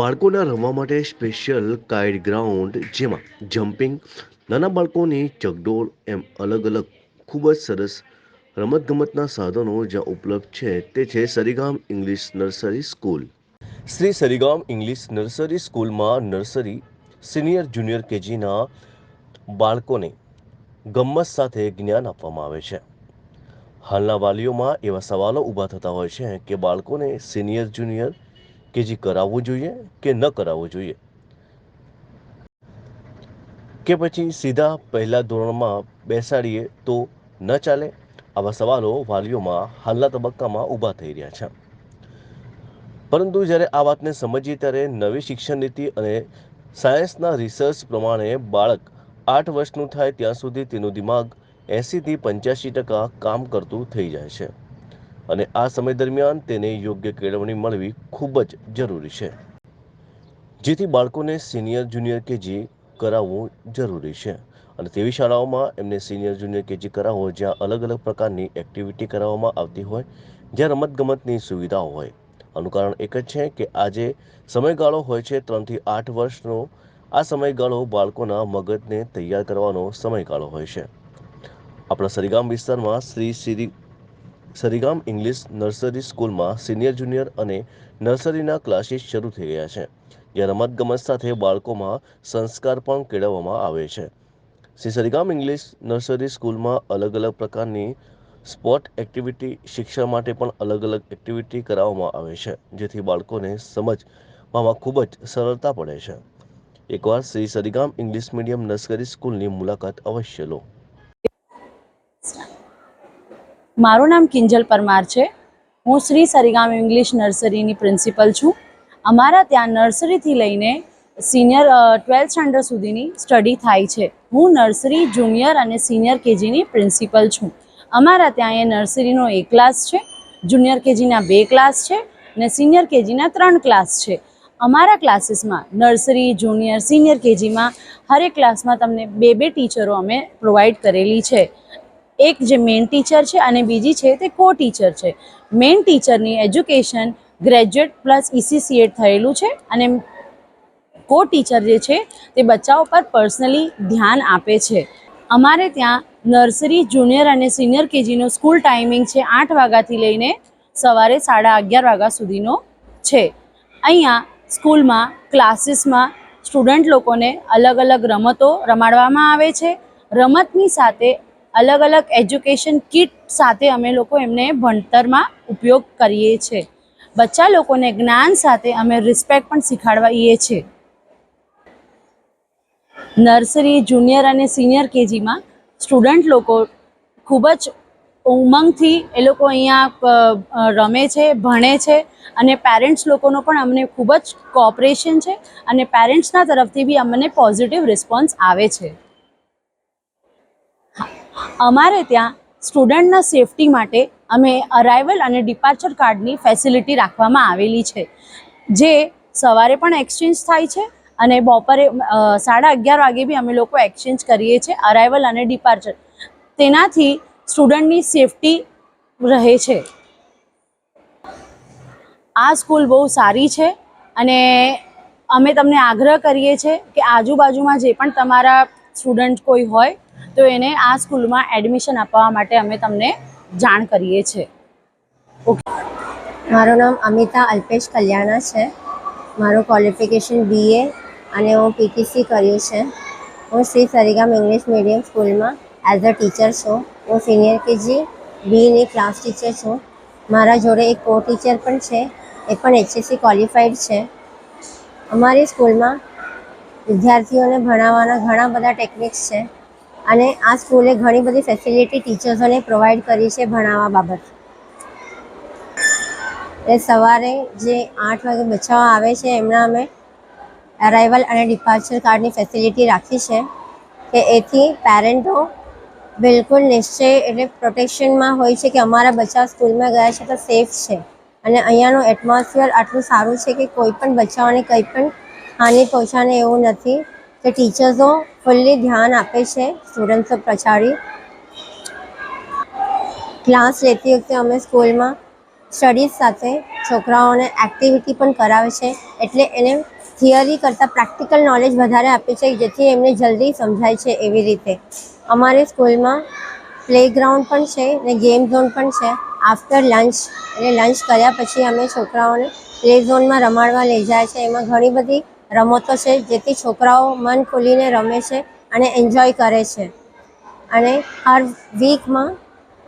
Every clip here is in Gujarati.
બાળકોના રમવા માટે સ્પેશિયલ કાઇડ ગ્રાઉન્ડ, જેમાં જમ્પિંગ, નાના બાળકોની ચગડોળ એમ અલગ અલગ ખૂબ જ સરસ રમતગમતના સાધનો જ્યાં ઉપલબ્ધ છે, તે છે Sarigam English nursery school. Shri Sarigam English nursery સ્કૂલમાં નર્સરી સિનિયર જુનિયર કેજીના બાળકોને ગમ્મત સાથે જ્ઞાન આપવામાં આવે છે. હાલના વાલીઓમાં એવા સવાલો ઊભા થતા હોય છે કે બાળકોને સિનિયર જુનિયર કેજી કરાવવું જોઈએ કે ન કરાવવું જોઈએ. કે પછી સીધા પહેલા ધોરણમાં બેસાડીએ તો ન ચાલે આવા સવાલો વાલીઓમાં હાલના તબક્કામાં ઊભા થઈ રહ્યા છે. પરંતુ જ્યારે આ વાતને સમજીએ ત્યારે નવી શિક્ષણ નીતિ અને સાયન્સના રિસર્ચ પ્રમાણે બાળક આઠ વર્ષનું થાય ત્યાં સુધી તેનું દિમાગ એંસીથી પંચ્યાસી ટકા કામ કરતું થઈ જાય છે. અને આ સમય દરમિયાન તેને યોગ્ય કેળવણી મળવી ખૂબ જ જરૂરી છે. જેથી બાળકોને સિનિયર, જુનિયર કેજી કરાવવું જરૂરી છે. અને તેવી શાળાઓમાં એમને સિનિયર, જુનિયર કેજી કરાવવો જ્યાં અલગ અલગ પ્રકારની એક્ટિવિટી કરાવવામાં આવતી હોય, જ્યાં રમતગમતની સુવિધાઓ હોય. આનું કારણ એક જ છે કે આજે સમયગાળો હોય છે ત્રણથી આઠ વર્ષનો. આ સમયગાળો બાળકોના મગજને તૈયાર કરવાનો સમયગાળો હોય છે. આપણા સરીગામ વિસ્તારમાં શ્રી શ્રી સરીગામ ઇંગ્લિશ નર્સરી સ્કૂલમાં સિનિયર જુનિયર અને નર્સરીના ક્લાસીસ શરૂ થઈ ગયા છે, જ્યાં રમતગમત સાથે બાળકોમાં સંસ્કાર પણ કેળવવામાં આવે છે. શ્રી સરીગામ ઇંગ્લિશ નર્સરી સ્કૂલમાં અલગ અલગ પ્રકારની સ્પોર્ટ એક્ટિવિટી, શિક્ષણ માટે પણ અલગ અલગ એક્ટિવિટી કરાવવામાં આવે છે, જેથી બાળકોને સમજવામાં ખૂબ જ સરળતા પડે છે. એકવાર Shri Sarigam English medium nursery સ્કૂલની મુલાકાત અવશ્ય લો. મારું નામ કિંજલ પરમાર છે. હું શ્રી સરીગામ ઇંગ્લિશ નર્સરીની પ્રિન્સિપલ છું. અમારા ત્યાં નર્સરીથી લઈને સિનિયર ટ્વેલ્થ સ્ટાન્ડર્ડ સુધીની સ્ટડી થાય છે. હું નર્સરી જુનિયર અને સિનિયર કેજીની પ્રિન્સિપલ છું. અમારા ત્યાં એ નર્સરીનો એક ક્લાસ છે. જુનિયર કેજીના બે ક્લાસ છે ને સિનિયર કેજીના ત્રણ ક્લાસ છે. અમારા ક્લાસીસમાં નર્સરી, જુનિયર, સિનિયર કેજીમાં હરેક ક્લાસમાં તમને બે બે ટીચરો અમે પ્રોવાઈડ કરેલી છે. એક જે મેઇન ટીચર છે અને બીજી છે તે કો ટીચર છે મેઇન ટીચરની એજ્યુકેશન ગ્રેજ્યુએટ પ્લસ ઇસીસીએટ થયેલું છે અને કો ટીચર જે છે તે બચ્ચાઓ પર પર્સનલી ધ્યાન આપે છે. અમારે ત્યાં નર્સરી જુનિયર અને સિનિયર કેજીનો સ્કૂલ ટાઈમિંગ છે આઠ વાગ્યાથી લઈને સવારે સાડા અગિયાર વાગ્યા સુધીનો છે. અહીંયા સ્કૂલમાં, ક્લાસીસમાં સ્ટુડન્ટ લોકોને અલગ અલગ રમતો રમાડવામાં આવે છે. રમતની સાથે અલગ અલગ એજ્યુકેશન કિટ સાથે અમે લોકો એમને ભણતરમાં ઉપયોગ કરીએ છીએ. બચ્ચા લોકોને જ્ઞાન સાથે અમે રિસ્પેક્ટ પણ શીખવાડીએ છીએ. નર્સરી જુનિયર અને સિનિયર કેજીમાં સ્ટુડન્ટ લોકો ખૂબ જ ઉમંગથી એ લોકો અહીંયા રમે છે, ભણે છે અને પેરેન્ટ્સ લોકોનો પણ અમને ખૂબ જ કોઓપરેશન છે અને પેરેન્ટ્સના તરફથી બી અમને પોઝિટિવ રિસ્પોન્સ આવે છે. અમારે ત્યાં સ્ટુડન્ટના સેફટી માટે અમે અરાઇવલ અને ડિપાર્ચર કાર્ડની ફેસિલિટી રાખવામાં આવેલી છે. જે સવારે પણ એક્સચેન્જ થાય છે અને બપોરે સાડા અગિયાર વાગે બી અમે લોકો એક્સચેન્જ કરીએ છીએ અરાઇવલ અને ડિપાર્ચર તેનાથી સ્ટુડન્ટની સેફટી રહે છે. આ સ્કૂલ બહુ સારી છે અને અમે તમને આગ્રહ કરીએ છીએ કે આજુબાજુમાં જે પણ તમારા સ્ટુડન્ટ કોઈ હોય તો એને આ સ્કૂલમાં એડમિશન આપવા માટે અમે તમને જાણ કરીએ છીએ. મારું નામ અમિતા અલ્પેશ કલ્યાણા છે. મારું ક્વોલિફિકેશન બીએ અને હું પીટીસી કર્યું છે. હું શ્રી સરિગામ ઇંગ્લિશ મીડિયમ સ્કૂલમાં એઝ અ ટીચર છું. હું સિનિયર કેજી બીની ક્લાસ ટીચર છું. મારા જોડે એક કો ટીચર પણ છે. એ પણ એચએસસી ક્વોલિફાઈડ છે. અમારી સ્કૂલમાં વિદ્યાર્થીઓને ભણાવવાના ઘણા બધા ટેકનિક્સ છે. અને આ સ્કૂલે ઘણી બધી ફેસિલિટી ટીચર્સોને પ્રોવાઈડ કરી છે ભણાવવા બાબત. એ સવારે જે આઠ વાગે બચ્ચાઓ આવે છે, એમના અમે અરાઇવલ અને ડિપાર્ચર કાર્ડની ફેસિલિટી રાખી છે કે એથી પેરેન્ટો બિલકુલ નિશ્ચય એટલે પ્રોટેક્શનમાં હોય છે કે અમારા બચ્ચા સ્કૂલમાં ગયા છે તો સેફ છે. અને અહીંયાનું એટમોસ્ફિયર આટલું સારું છે કે કોઈ પણ બચ્ચાઓને કંઈ પણ હાનિ પહોંચાડે એવું નથી. કે ટીચર્સો ફૂલ્લી ધ્યાન આપે છે સ્ટુડન્ટ્સો પછાડી. ક્લાસ લેતી વખતે અમે સ્કૂલમાં સ્ટડીઝ સાથે છોકરાઓને એક્ટિવિટી પણ કરાવે છે, એટલે એને થિયરી કરતાં પ્રેક્ટિકલ નોલેજ વધારે આપે છે, જેથી એમને જલ્દી સમજાય છે એવી રીતે. અમારી સ્કૂલમાં પ્લેગ્રાઉન્ડ પણ છે ને ગેમ ઝોન પણ છે. આફ્ટર લંચ એટલે લંચ કર્યા પછી અમે છોકરાઓને પ્લે ઝોનમાં રમાડવા લઈ જાય છે. એમાં ઘણી બધી રમતો છે, જેથી છોકરાઓ મન ખોલીને રમે છે અને એન્જોય કરે છે. અને હર વીકમાં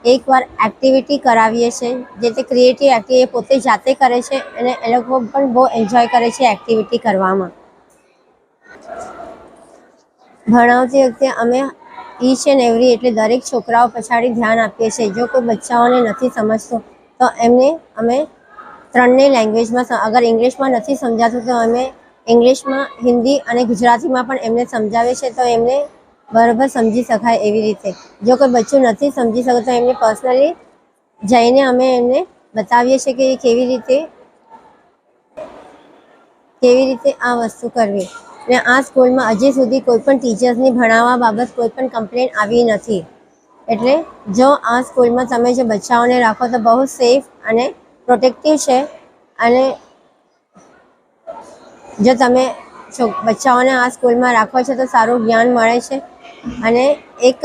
એકવાર એક્ટિવિટી કરાવીએ છીએ જે તે ક્રિએટિવ એક્ટિવિટી પોતે જાતે કરે છે અને એ લોકો પણ બહુ એન્જોય કરે છે એક્ટિવિટી કરવામાં. ભણાવતી વખતે અમે ઈચ એન્ડ એવરી એટલે દરેક છોકરાઓ પછાડી ધ્યાન આપીએ છીએ. જો કોઈ બચ્ચાઓને નથી સમજતું, તો એમને અમે ત્રણેય લેંગ્વેજમાં અગર ઇંગ્લિશમાં નથી સમજાતું, તો અમે ઇંગ્લિશમાં, હિન્દી અને ગુજરાતીમાં પણ એમને સમજાવે છે તો એમને બરાબર સમજી શકાય એવી રીતે. જો કોઈ બચ્ચું નથી સમજી શકતું, તો એમને પર્સનલી જઈને અમે એમને બતાવીએ છીએ કે કેવી રીતે કેવી રીતે આ વસ્તુ કરવી. ને આ સ્કૂલમાં હજી સુધી કોઈ પણ ટીચર્સની ભણાવવા બાબત કોઈ પણ કમ્પ્લેન આવી નથી. એટલે જો આ સ્કૂલમાં તમે જે બચ્ચાઓને રાખો તો બહુ સેફ અને પ્રોટેક્ટિવ છે અને જો તમે બચ્ચાઓને આ સ્કૂલમાં રાખો છો તો સારું જ્ઞાન મળે છે. અને એક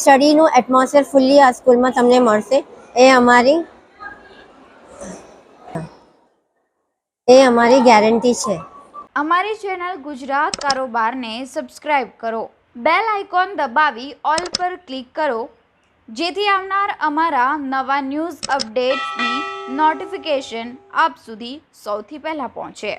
સ્ટડીનું એટમોસ્ફિયર ફૂલ્લી આ સ્કૂલમાં તમને મળશે. એ અમારી એ અમારી ગેરંટી છે. અમારી ચેનલ ગુજરાત કારોબારને સબસ્ક્રાઇબ કરો. બેલ આઇકોન દબાવી ઓલ પર ક્લિક કરો. જેથી આવનાર અમારા નવા ન્યૂઝ અપડેટ્સની નોટિફિકેશન આપ સુધી સૌથી પહેલાં પહોંચે.